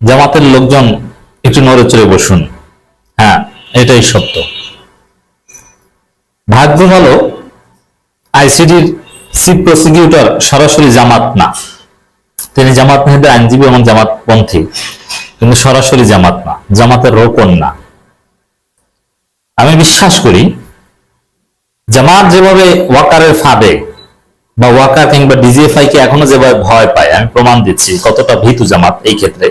জামাতের লোকজন একটু নড়ে চড়ে বসুন। হ্যাঁ এটাই সত্য। ভাগ্য ভালো, আইসিডির চিফ প্রসিকিউটর সরাসরি জামাত না। তিনি জামাত মেহেদের আইনজীবী এবং জামাতপন্থী, কিন্তু সরাসরি জামাত না, জামাতের রোকন না আমি বিশ্বাস করি, জামাত যেভাবে ওয়াকারের ফাঁদে বা ওয়াকার কিংবা ডিজিএফআই কে এখনও যেভাবে ভয় পায়, আমি প্রমাণ দিচ্ছি কতটা ভীতু জামাত এই ক্ষেত্রে।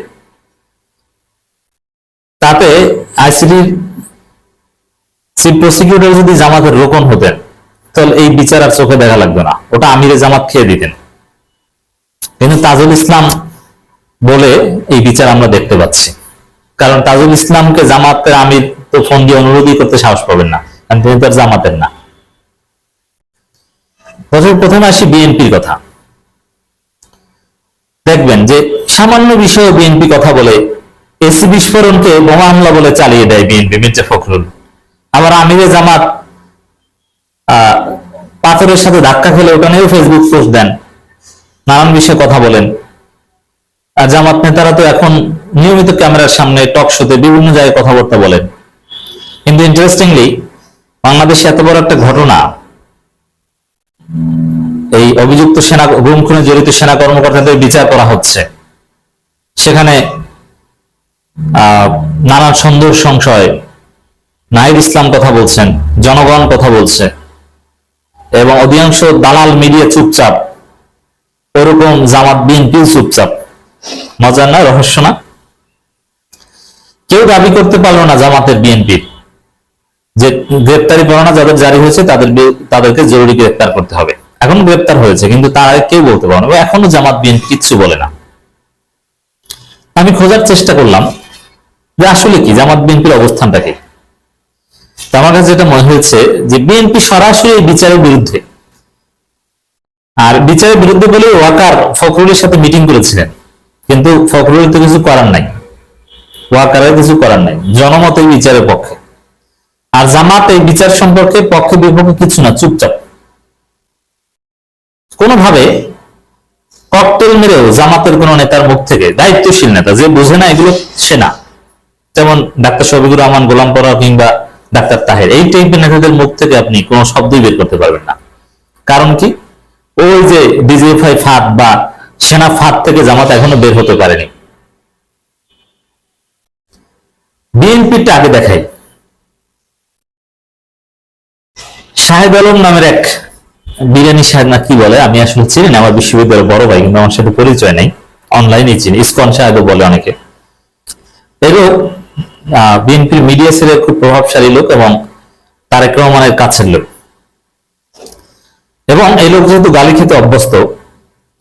আইসিডির চিফ প্রসিকিউটর যদি জামাতের রোকন হতেন, তাহলে এই বিচার আর চোখে দেখা লাগবে না। ওটা আমিরে জামাত খেয়ে দিতেন। কিন্তু তাজুল ইসলাম বলে এই বিচার আমরা দেখতে পাচ্ছি। কারণ তাজুল ইসলামকে জামাতের আমির তো ফোন দিয়ে অনুরোধই করতে সাহস পাবেন না, কারণ তিনি তার জামাতের না। প্রথমে আসি বিএনপির কথা। দেখবেন যে সামান্য বিষয়ে বিএনপি কথা বলে এসি বিস্ফোরণকে বোমা হামলা বলে চালিয়ে দেয় বিএনপি। মির্জা ফখরুল। আবার আমিরে জামাত পাথরের সাথে ধাক্কা খেলে ওটা নিয়েও ফেসবুক পোস্ট দেন। নানান বিষয়ে কথা বলেন। আর জামাত নেতারা তো এখন নিয়মিত ক্যামেরার সামনে টক শোতে বিভিন্ন জায়গায় কথাবার্তা বলেন। কিন্তু ইন্টারেস্টিংলি বাংলাদেশে এত বড় একটা ঘটনা, এই অভিযুক্ত সেনা গুম খুনে জড়িত সেনা কর্মকর্তাদের বিচার করা হচ্ছে। সেখানে নানান সন্দেহ সংশয়। নাহিদ ইসলাম কথা বলছেন, জনগণ কথা বলছে। এবং অধিকাংশ দালাল মিডিয়া চুপচাপ। ওরকম জামাত বিএনপিও চুপচাপ। মজার না, রহস্য না? কেউ দাবি করতে পারল না জামাতের বিএনপির যে গ্রেপ্তারি পরোয়ানা যাদের জারি হয়েছে, তাদের তাদেরকে জরুরি গ্রেপ্তার করতে হবে। এখন গ্রেপ্তার হয়েছে, কিন্তু তার কেউ বলতে পারবে না। এখনও জামাত বিএনপি কিচ্ছু বলে না। আমি খোঁজার চেষ্টা করলাম। যে আসলে কি? জামাত বিএনপির অবস্থানটা কি? আমার কাছে যেটা মনে হয়েছে যে বিএনপি সরাসরি বিচারের বিরুদ্ধে। আর বিচারের বিরুদ্ধে বলে ওয়াকার ফখরুলের সাথে মিটিং করেছিলেন। কিন্তু ফখরুলের তো কিছু করার নাই। ওয়াকারের কিছু করার নাই। জনমত এই বিচারের পক্ষে। আর জামাত এই বিচার সম্পর্কে পক্ষে বিপক্ষে কিছু না, চুপচাপ। কোনোভাবে ককটেল মেরেও জামাতের কোন নেতার মুখ থেকে দায়িত্বশীল নেতা যে বুঝে না এগুলো, সে না। যেমন ডাক্তার শফিকুর রহমান, গোলাম পরা কিংবা ডাক্তার তাহের, এই টাইপের নেতাদের মুখ থেকে আপনি কোনো শব্দই বের করতে পারবেন না। কারণ কি? ওই যে ডিজিএফআই ফাঁদ বা সেনা ফাঁদ থেকে জামাত এখনও বের হতে পারেনি। বিএনপিটা আগে দেখাই। শাহেদ আলম নামের এক বিরিয়ানি সাহেব না কি বলে, আমি আসলে চিনি না, আমার বিশ্ববিদ্যালয়ের বড় ভাই, কিন্তু আমার সাথে পরিচয় নেই। অনলাইনে চিনি, ইসকন সাহেবও বলে অনেকে। এরও বিএনপির মিডিয়া সেলের খুব প্রভাবশালী লোক এবং তারেক রহমানের কাছের লোক। এবং এই লোক যেহেতু গালি খেতে অভ্যস্ত,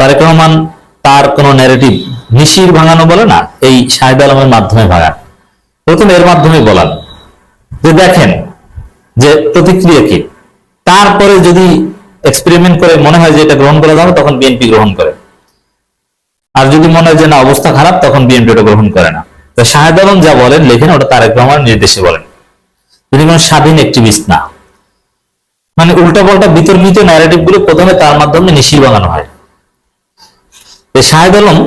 তারেক রহমান তার কোন ন্যারেটিভ নিশির ভাঙানো বলে না, এই শাহেদ আলমের মাধ্যমে ভাঙান। প্রথম এর মাধ্যমে বলান যে, দেখেন যে প্রতিক্রিয়া কি? তারপরে যদি এক্সপেরিমেন্ট করে মনে হয় যে এটা গ্রহণ করা যাবে, তখন বিএনপি গ্রহণ করে। আর যদি মনে হয় যে না, অবস্থা খারাপ, তখন বিএনপি ওটা গ্রহণ করে না। তো শাহেদ আলম যা বলেন, লেখেন, ওটা তারেক রহমানের নির্দেশে বলেন। তিনি কোন স্বাধীন অ্যাক্টিভিস্ট না। মানে উল্টা পাল্টা বিতর্কিত ন্যারেটিভগুলো প্রথমে তার মাধ্যমে নিশি বানানো হয়। শাহেদ আলম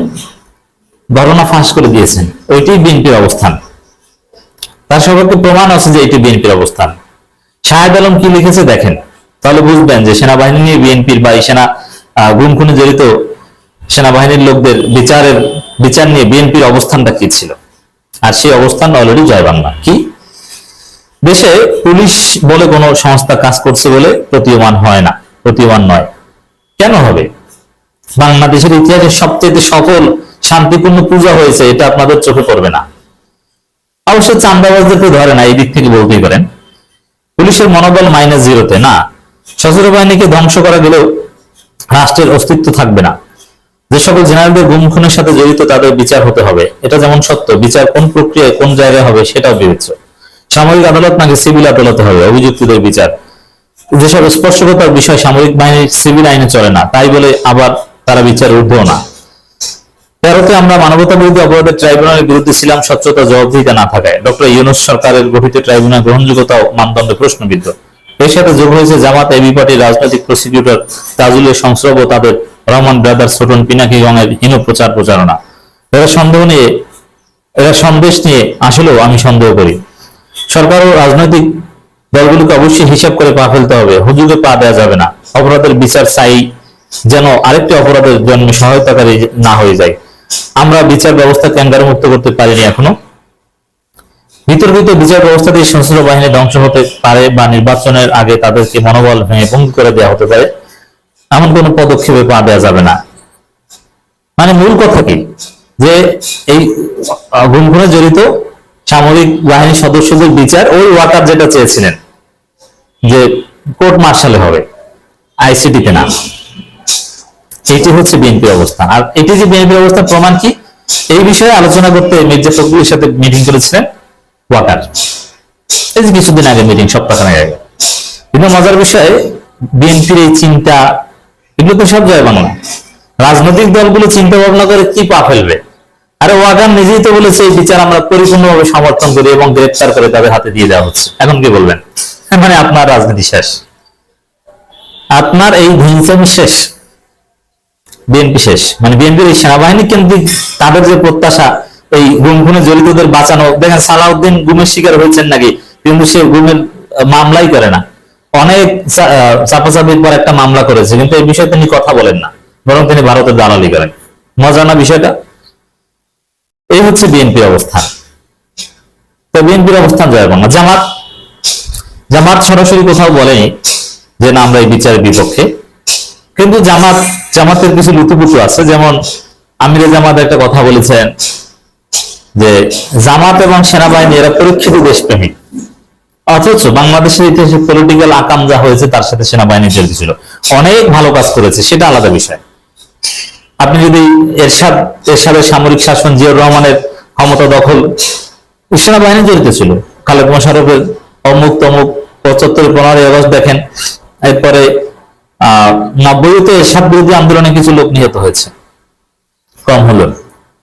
ঘটনা ফাঁস করে দিয়েছেন। ওইটাই বিএনপির অবস্থান। তার সম্পর্কে প্রমাণ আছে যে এটি বিএনপির অবস্থান। শাহেদ আলম কি লিখেছে দেখেন, তাহলে বুঝবেন যে সেনাবাহিনী নিয়ে বিএনপির বা এই সেনা গুম খুনে জড়িত সেনাবাহিনীর লোকদের বিচারের, বিচার নিয়ে বিএনপির অবস্থানটা কি ছিল। আর সেই অবস্থান অলরেডি জয় বাংলা কি? দেশে পুলিশ বলে কোনো সংস্থা কাজ করছে বলে প্রতীয়মান হয় না, প্রতীয়মান নয়। কেন হবে? বাংলাদেশের ইতিহাসে সবচেয়ে সফল, শান্তিপূর্ণ পূজা হয়েছে, এটা আপনাদের চোখে পড়বে না। অবশ্য চান্দাবাজদেরকে ধরে না, এই দিক থেকে বলতেই পারেন। পুলিশের মনোবল মাইনাস জিরোতে না। সশস্ত্র বাহিনীকে ধ্বংস করা গেলেও রাষ্ট্রের অস্তিত্ব থাকবে না। যে সকল জেনারেলদের গুম খুনের সাথে জড়িত তাদের বিচার হতে হবে। এটা যেমন সত্য, বিচার কোন প্রক্রিয়ায় কোন জায়গায় হবে সেটাও বিবেচ্য। সামরিক আদালত নাকি সিভিল আদালতে হবে, অভিযুক্তদের বিচার। যেসব স্পর্শকতার বিষয় সামরিক বাহিনীর সিভিল আইনে চলে না, তাই বলে আবার তারা বিচার ঊর্ধ্ব না। তেরোতে আমরা মানবতা বিরোধী অপরাধের ট্রাইব্যুনালের বিরুদ্ধে ছিলাম স্বচ্ছতা, জবাবদিহিতা না থাকায়। ডক্টর ইউনুস সরকারের গঠিত ট্রাইব্যুনাল গ্রহণযোগ্যতা মানদণ্ড প্রশ্নবিদ্ধ। এর সাথে যোগ হয়েছে জামাত, এবি পার্টির রাজনৈতিক প্রসিকিউটর তাজুলের সংস্রব তাদের রহমান ব্রাদার ছোটন পিনাকি গঙের হীন প্রচার প্রচারণা। এরা সন্দেহ নিয়ে এরা সন্দেশ নিয়ে আসলেও আমি সন্দেহ করি। সরকার ও রাজনৈতিক দলগুলোকে অবশ্যই হিসাব করে পা ফেলতে হবে। হুজুগে পা দেওয়া যাবে না। অপরাধের বিচার চাই যেন আরেকটি অপরাধের জন্মে সহায়তাকারী না হয়ে যায়। আমরা বিচার ব্যবস্থা ক্যাঙ্গারু মুক্ত করতে পারিনি এখনও। বিতর্কিত বিচার ব্যবস্থা দিয়ে সশস্ত্র বাহিনী ধ্বংস হতে পারে বা নির্বাচনের আগে তাদেরকে মনোবল ভেঙে ভঙ্গ করে দেওয়া হতে পারে। এমন কোনো পদক্ষেপে পা দেওয়া যাবে না। মানে মূল কথা কি? যে এই গুমখুনে জড়িত সামরিক বাহিনীর সদস্যদের বিচার ওই ওয়াকার যেটা চেয়েছিলেন, যে কোর্ট মার্শালে হবে, আইসিটিতে না। এটি হচ্ছে বিএনপির অবস্থান। আর এটি যে বিএনপির অবস্থান প্রমাণ কি? এই বিষয়ে আলোচনা করতে মির্জা ফখরুলের সাথে মিটিং করেছিলেন ওয়াকার এই যে কিছুদিন আগে মিটিং, সপ্তাহখানেক আগে। কিন্তু মজার বিষয়ে, বিএনপির এই চিন্তা এগুলো তো সব জয় বাংলা। রাজনৈতিক দলগুলো চিন্তা ভাবনা করে কি পা ফেলবে? আরে ওয়াগান নিজেই তো বলেছে, এই বিচার আমরা পরিপূর্ণভাবে সমর্থন করি এবং গ্রেপ্তার করে তাদের হাতে দিয়ে দেওয়া হচ্ছে। এখন কি বলবেন? মানে আপনার রাজনীতি শেষ। আপনার এই হিংসামি শেষ। বিএনপি শেষ। মানে বিএনপির এই সেনাবাহিনী কেন্দ্রিক তাদের যে প্রত্যাশা, এই গুম খুনে জড়িতদের বাঁচানো, দেখেন সালাউদ্দিন গুমের শিকার হয়েছেন নাকি, কিন্তু সে গুমের মামলাই করে না। অনেক চাপাচাপির পর একটা মামলা করেছে, কিন্তু এই বিষয়ে তিনি কথা বলেন না, বরং তিনি ভারতের দালালি করেন। মজা না বিষয়টা? এই হচ্ছে বিএনপির অবস্থান। তো বিএনপির অবস্থান জয় বাংলা। জামাত জামাত সরাসরি কোথাও বলেনি যে না, আমরা এই বিচারের বিপক্ষে। কিন্তু জামাত, জামাতের কিছু লুতুপুতু আছে, যেমন আমিরে জামাত একটা কথা বলেছেন যে জামাত এবং সেনাবাহিনী এরা পরীক্ষিত দেশপ্রেমিক। অথচ বাংলাদেশের ইতিহাসে পলিটিক্যাল আকাম যা হয়েছে তার সাথে সেনাবাহিনী জড়িত ছিল। অনেক ভালো কাজ করেছে, সেটা আলাদা বিষয়। আপনি যদি এরশাদ এরশাদের সামরিক শাসন জিয়াউর রহমানের ক্ষমতা দখল সেনাবাহিনী জড়িত ছিল। খালেদ মোশারফের অমুক তমুক পঁচাত্তর, পনেরোই আগস্ট দেখেন, এরপরে আহ নব্বইতে এরশাদ বিরোধী আন্দোলনে কিছু লোক নিহত হয়েছে। কম হলো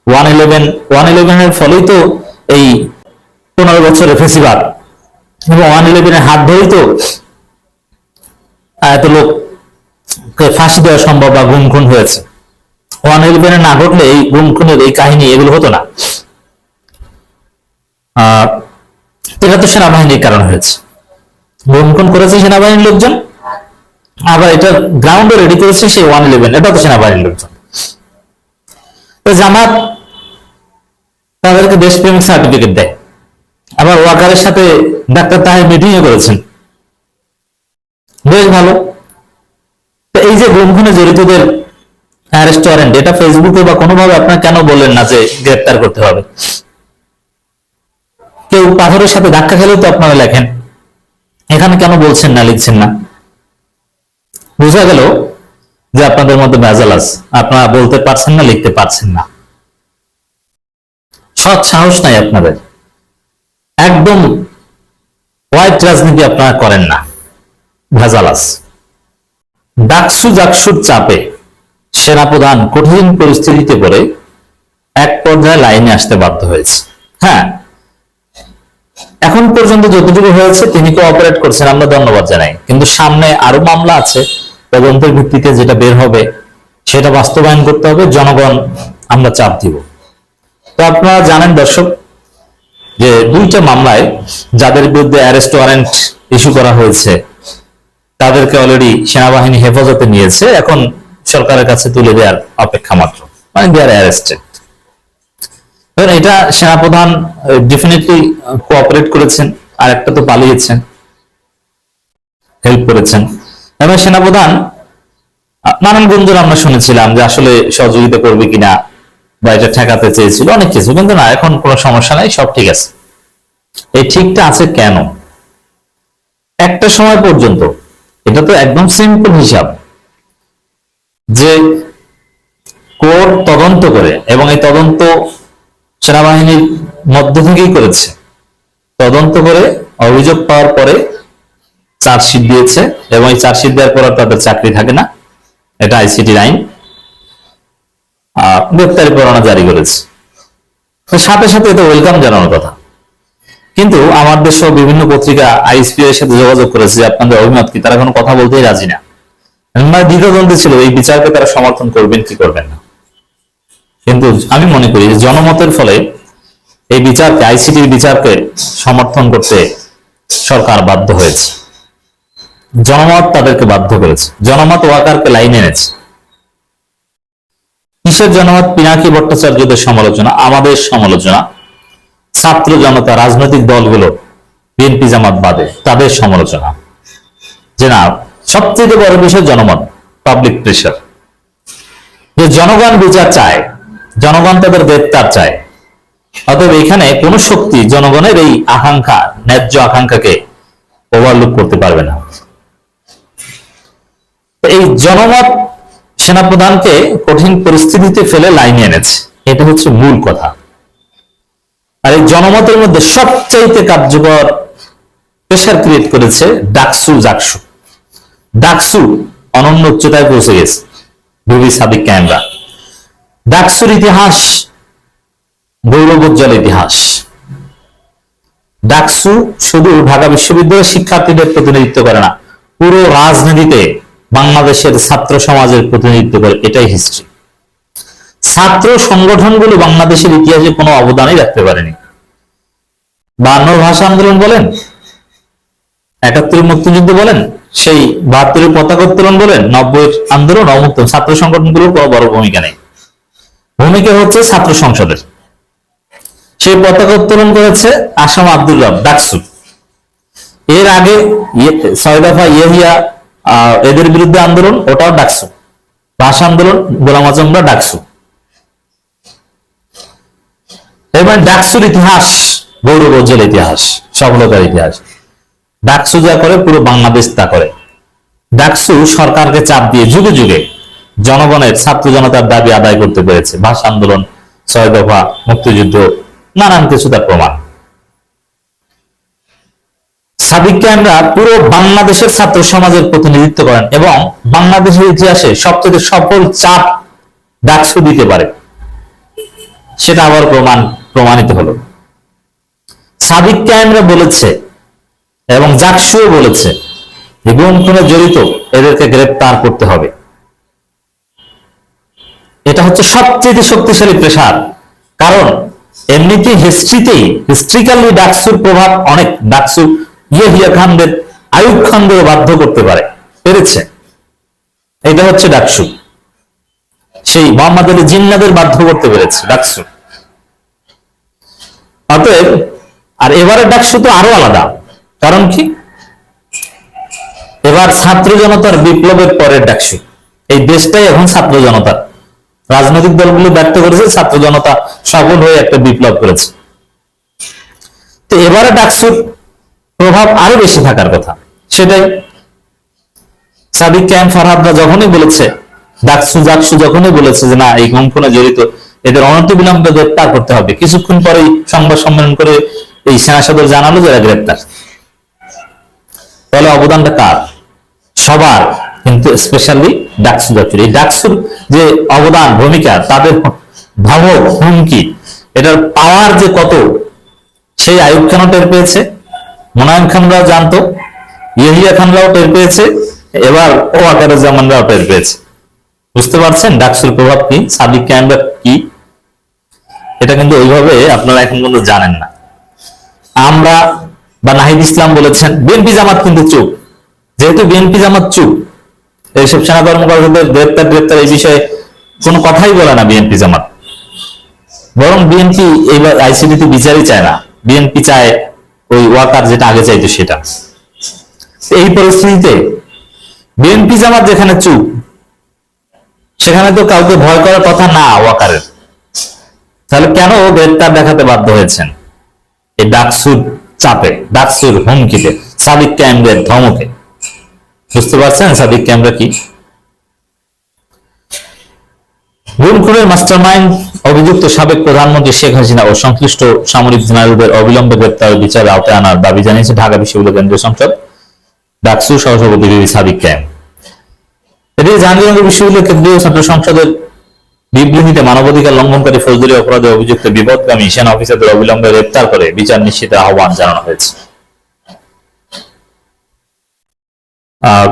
ওয়ান ইলেভেন ওয়ান ইলেভেনের ফলেই তো এই পনেরো বছরের ফেসিবাদ। এবং ওয়ান ইলেভেনের হাত ধরেই তো এত লোক ফাঁসি দেওয়া সম্ভব বা গুম খুন হয়েছে। ওয়ান ইলেভেনে না ঘটলে এই গুম খুনের এই কাহিনী এগুলো হতো না। এটা তো সেনাবাহিনীর কারণে হয়েছে। গুম খুন করেছে সেনাবাহিনীর লোকজন, আবার এটা গ্রাউন্ডে রেডি করেছে সেই ওয়ান ইলেভেন, এটা তো সেনাবাহিনীর লোকজন। তো জামাত তাদেরকে দেশপ্রেমিক সার্টিফিকেট দেয়। আবার ওয়াকারের সাথে ডাক্তার তাহের মিটিংও করেছেন। বেশ ভালো। তো এই যে গুমখুনে জড়িতদের অ্যারেস্ট ওয়ারেন্ট এটা ফেসবুকে বা কোনোভাবে আপনার কেন বললেন না যে গ্রেপ্তার করতে হবে? কেউ পাথরের সাথে ধাক্কা খেলেও তো আপনারা লেখেন। এখানে কেন বলছেন না, লিখছেন না? বোঝা গেল যে আপনাদের মধ্যে ভেজাল আছে। আপনারা বলতে পারছেন না, লিখতে পারছেন না। সৎ সাহস নাই আপনাদের। একদম হোয়াইট রাজনীতি আপনারা করেন না। ভেজাল আছে। ডাকসু জাকসুর চাপে সেনাপ্রধান কঠিন পরিস্থিতিতে পড়ে এক পর্যায়ে লাইনে আসতে বাধ্য হয়েছে। হ্যাঁ এখন পর্যন্ত যতটুকু হয়েছে তিনি কোঅপারেট করছেন, আমরা ধন্যবাদ জানাই। কিন্তু সামনে আরও মামলা আছে, তদন্তের ভিত্তিতে যেটা বের হবে সেটা বাস্তবায়ন করতে হবে, জনগণ আমরা চাপ দিব। তো আপনারা জানেন দর্শক যে দুইটা মামলায় যাদের বিরুদ্ধে অ্যারেস্ট ওয়ারেন্ট ইস্যু করা হয়েছে, তাদেরকে অলরেডি সেনাবাহিনী হেফাজতে নিয়েছে। এখন সরকারের কাছে তুলে দেওয়ার অপেক্ষা মাত্র। মানে দে আর অ্যারেস্টেড এটা সেনাপ্রধান ডেফিনেটলি কোঅপারেট করেছেন, আর একটা তো পালিয়েছেন হেল্প করেছেন। এবং সেনাপ্রধান নানান গুঞ্জন আমরা শুনেছিলাম যে আসলে সহযোগিতা করবে কিনা। বা এটা ঠেকাতে চেয়েছিল, অনেক কিছু কিন্তু না, এখন কোনো সমস্যা নাই, সব ঠিক আছে। এই ঠিকটা আছে কেন? একটা সময় পর্যন্ত, এটা তো একদম সিম্পল হিসাব, যে তদন্ত করে, এবং এই তদন্ত সেনাবাহিনীর মধ্য থেকেই করেছে। তদন্ত করে অভিযোগ পাওয়ার পরে চার্জশিট দিয়েছে, এবং এই চার্জশিট দেওয়ার পর তাদের চাকরি থাকে না, এটা আইসিটি আইন। গ্রেপ্তারি পরোয়ানা জারি করেছে। সাথে সাথে এটা ওয়েলকাম জানানোর কথা। কিন্তু আমার দেশেও বিভিন্ন পত্রিকা আইএসপি এর সাথে যোগাযোগ করেছে যে আপনাদের অভিমত কি, তারা কোনো কথা বলতেই রাজি না। মানে দ্বিধাদ্বন্দ্বে ছিল, এই বিচারকে তারা সমর্থন করবেন কি করবেন না। কিন্তু আমি মনে করি যে জনমতের ফলে এই বিচারকে আইসিটির বিচারকে সমর্থন করতে সরকার বাধ্য হয়েছে। জনমত তাদেরকে বাধ্য করেছে। জনমত ওয়াকারকে লাইনে এনেছে। কিসের জনমত পিনাকি ভট্টাচার্যদের সমালোচনা, আমাদের সমালোচনা। ছাত্র জনতা, রাজনৈতিক দলগুলো, বিএনপি জামাত বাদে, তাদের সমালোচনা। যে না, সবচেয়ে বড় বিষয় জনমত পাবলিক প্রেশার যে জনগণ বিচার চায়, জনগণ তাদের গ্রেপ্তার চায়। অতএব এখানে কোন শক্তি জনগণের এই আকাঙ্ক্ষা, ন্যায্য আকাঙ্ক্ষাকে ওভারলুক করতে পারবে না। এই জনমত সেনাপ্রধানকে কঠিন পরিস্থিতিতে ফেলে লাইনে এনেছে। এটা হচ্ছে মূল কথা। আর এই জনমতের মধ্যে সবচাইতে কার্যকর প্রেশার ক্রিয়েট করেছে ডাকসু জাকসু। ডাকসু অনন্য উচ্চতায় পৌঁছে গেছে রবি সাদিক ক্যামেরা। ডাকসুর ইতিহাস, গৌরবোজ্জ্বল ইতিহাস। ডাকসু শুধু ঢাকা বিশ্ববিদ্যালয়ের শিক্ষার্থীদের প্রতিনিধিত্ব করে না, পুরো রাজনীতিতে বাংলাদেশের ছাত্র সমাজের প্রতিনিধিত্ব করে, এটাই হিস্ট্রি ছাত্র সংগঠনগুলো বাংলাদেশের ইতিহাসে কোনো অবদানই রাখতে পারেনি। বায়ান্নর ভাষা আন্দোলন বলেন, একাত্তরের মুক্তিযুদ্ধ বলেন, সেই বাহাত্তরের পতাকা উত্তোলন বলেন নব্বই আন্দোলন অমুক্ত ছাত্র সংগঠনগুলোর কোনো বড় ভূমিকা নেই। ভূমিকা হচ্ছে ছাত্র সংসদের। সেই পতাকা উত্তোলন করেছে আসাম আব্দুল রব ডাকসু। এর আগে ইয়ে- ছয় দফা ইয়েহিয়া এদের বিরুদ্ধে আন্দোলন, ওটাও ডাকসু। ভাষা আন্দোলন, গোলাম আজমরা ডাকসু। এবার ডাকসুর ইতিহাস গৌরবোজ্জ্বল ইতিহাস, সফলতার ইতিহাস। ডাকসু যা করে, পুরো বাংলাদেশ তা করে। ডাকসু সরকারকে চাপ দিয়ে যুগে যুগে জনগণের, ছাত্র জনতার দাবি আদায় করতে পেরেছে। ভাষা আন্দোলন, ছয় দফা মুক্তিযুদ্ধ, নানান কিছু তার প্রমাণ। সাদিককে আমরা পুরো বাংলাদেশের ছাত্র সমাজের প্রতিনিধিত্ব করেন এবং বাংলাদেশের ইতিহাসে সবচেয়ে সফল চাপ ডাকসু দিতে পারে। সেটা আবার প্রমাণ, প্রমাণিত হলো। সাদিক ক্যামেরা বলেছে এবং জাকসুও বলেছে যে গুম খুনে জড়িত, এদেরকে গ্রেপ্তার করতে হবে। এটা হচ্ছে সবচেয়ে শক্তিশালী প্রেশার, কারণ এমনিতে হিস্ট্রিতেই হিস্ট্রিক্যালি ডাকসুর প্রভাব অনেক। ডাকসু ইয়েহিয়া খানদের আয়ুব খানদের বাধ্য করতে পারে। পেরেছে। এটা হচ্ছে ডাকসু। সেই মোহাম্মদ আলী জিন্নাদের বাধ্য করতে পেরেছে, ডাকসু। অতএব, আর এবারের ডাকসু তো আরও আলাদা। কারণ কি? এবার ছাত্র জনতার বিপ্লবের পরের ডাকসু। এই দেশটাই এখন ছাত্র জনতার। রাজনৈতিক দলগুলো ব্যর্থ করেছে, ছাত্র জনতা সফল হয়ে একটা বিপ্লব করেছে। তো এবারে ডাকসুর প্রভাব আরও বেশি থাকার কথা। সেটাই। সাদিক ক্যাম ফারহাদরা যখনই বলেছে ডাকসু জাকসু যখনই বলেছে যে, না, এই গুমখুনে জড়িত, এদের অনতি বিলম্বে গ্রেপ্তার করতে হবে। কিছুক্ষণ পরেই সংবাদ সম্মেলন করে এই সেনা সদর জানালো যে, এরা গ্রেপ্তার। তাহলে অবদানটা কার? সবার, কিন্তু স্পেশালি ডাকসু জাতির এই ডাকসুর যে অবদান, ভূমিকা, তাদের ভাবক হুমকি, এটার পাওয়ার যে কত, সেই আয়ুব খানও টের পেয়েছে? মোনায়ম খানরা জানতো ইহিয়া খানরাও টের পেয়েছে, এবার ও আকারুজ্জামানরাও টের পেয়েছে। বুঝতে পারছেন ডাকসুর প্রভাব কি, সাদিক ক্যাম্বার কি? এটা কিন্তু ওইভাবে আপনারা এখন পর্যন্ত জানেন না। আমরা বা নাহিদ ইসলাম বলেছেন, বিএনপি জামাত কিন্তু চুপ। যেহেতু বিএনপি জামাত চুপ এইসব সেনা কর্মকর্তাদের গ্রেপ্তার গ্রেপ্তার এই বিষয়ে কোনো কথাই বলে না বিএনপি জামাত। বরং বিএনপি এইবার আইসিডিতে বিচারই চায় না। বিএনপি চায় ওই ওয়াকার যেটা আগে চাইতো সেটা। এই পরিস্থিতিতে বিএনপি জামাত যেখানে চুপ, সেখানে তো কাউকে ভয় করার কথা না ওয়াকারের তাহলে কেন গ্রেপ্তার দেখাতে বাধ্য হয়েছেন? এই ডাকসুর চাপে, ডাকসুর হুমকিতে, সাদিক ক্যাম্পের ধমকে। বুঝতে পারছেন সাদিক ক্যাম্পরা কি? গুমখুরের মাস্টারমাইন্ড অভিযুক্ত সাবেক প্রধানমন্ত্রী শেখ হাসিনা ও সংশ্লিষ্ট সামরিক জেনারেলদের অবিলম্বে গ্রেপ্তার ও বিচার আওতায় আনার দাবি জানিয়েছে ঢাকা বিশ্ববিদ্যালয় কেন্দ্রীয় সংসদ ডাকসু সহসভাপতি বিবি সাদিক ক্যাম্প এদিকে জাহাঙ্গীরনগর বিশ্ববিদ্যালয় কেন্দ্রীয় ছাত্র সংসদের বিবৃতিতে মানবাধিকার লঙ্ঘনকারী ফৌজদারি অপরাধে অভিযুক্ত বিপদগামী সেনা অফিসারদের অবিলম্বে গ্রেপ্তার করে বিচার নিশ্চিতের আহ্বান জানানো হয়েছে। আহ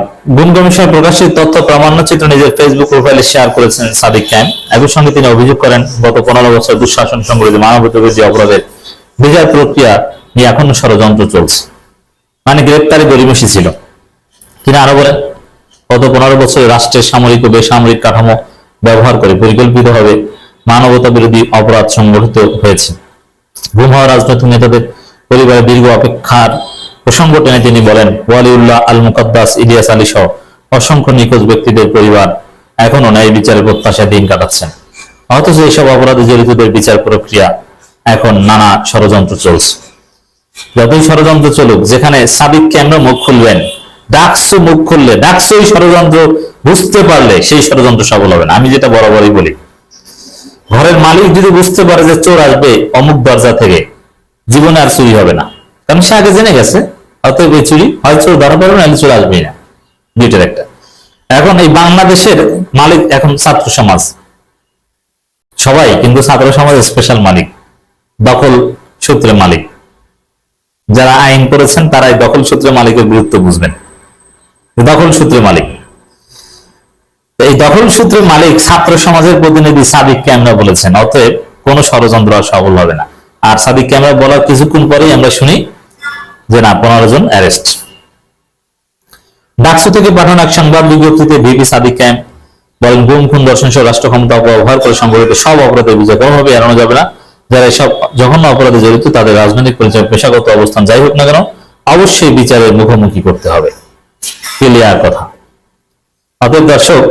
মানে রাষ্ট্রের সামরিক ও বেসামরিক কাঠামো ব্যবহার করে পরিকল্পিতভাবে মানবতা বিরোধী অপরাধ সংগঠিত হয়েছে। গুম রাজনৈতিক নেতাদের পরিবারের দীর্ঘ অপেক্ষার প্রসঙ্গ টেনে তিনি বলেন, ওয়ালিউল্লাহ আল মুকাদ্দাস ইলিয়াস আলী সহ অসংখ্য নিখোঁজ ব্যক্তিদের পরিবার এখনও ন্যায় বিচারের প্রত্যাশায় দিন কাটাচ্ছেন। অথচ এইসব অপরাধে জড়িতদের বিচার প্রক্রিয়া এখন নানা ষড়যন্ত্র চলছে। যতই ষড়যন্ত্র চলুক, যেখানে সাবিক কেন্দ্র মুখ খুলবেন? ডাকসু মুখ খুললে ডাকসু ওই ষড়যন্ত্র বুঝতে পারলে সেই ষড়যন্ত্র সফল হবে না। আমি যেটা বরাবরই বলি, ঘরের মালিক যদি বুঝতে পারে যে চোর আসবে অমুক দরজা থেকে, জীবনে আর চুরি হবে না। কারণ সে আগে জেনে গেছে অতএব এই চুরি হয় চোর, ধরা পড়বে না চোর আসবেই না। দুইটার একটা। এখন এই বাংলাদেশের মালিক এখন ছাত্র সমাজ। সবাই কিন্তু ছাত্র সমাজ স্পেশাল মালিক, দখল সূত্রে মালিক। যারা আইন করেছেন দখল সূত্রে মালিকের গুরুত্ব বুঝবেন। দখল সূত্রে মালিক। এই দখল সূত্রে মালিক ছাত্র সমাজের প্রতিনিধি সাদিক ক্যামেরা বলেছেন, অতএব কোন ষড়যন্ত্র সফল হবে না। আর সাদিক ক্যামেরা বলার কিছুক্ষণ পরেই আমরা শুনি যে না পনেরো জন অ্যারেস্ট। ডাকসু থেকে পাঠানো এক সংবাদ বিজ্ঞপ্তিতে ভিপি সাদিক ক্যাম্প বলেন, গুম, খুন দর্শন সহ রাষ্ট্র ক্ষমতা অপব্যবহার করে সংগঠিত সব অপরাধের বিচার কোনোভাবে এড়ানো যাবে না। যারা এসব জঘন্য অপরাধে জড়িত, তাদের রাজনৈতিক পরিচয়, পেশাগত অবস্থান যাই হোক না কেন, অবশ্যই বিচারের মুখোমুখি করতে হবে। ক্লিয়ার কথা। অতএব দর্শক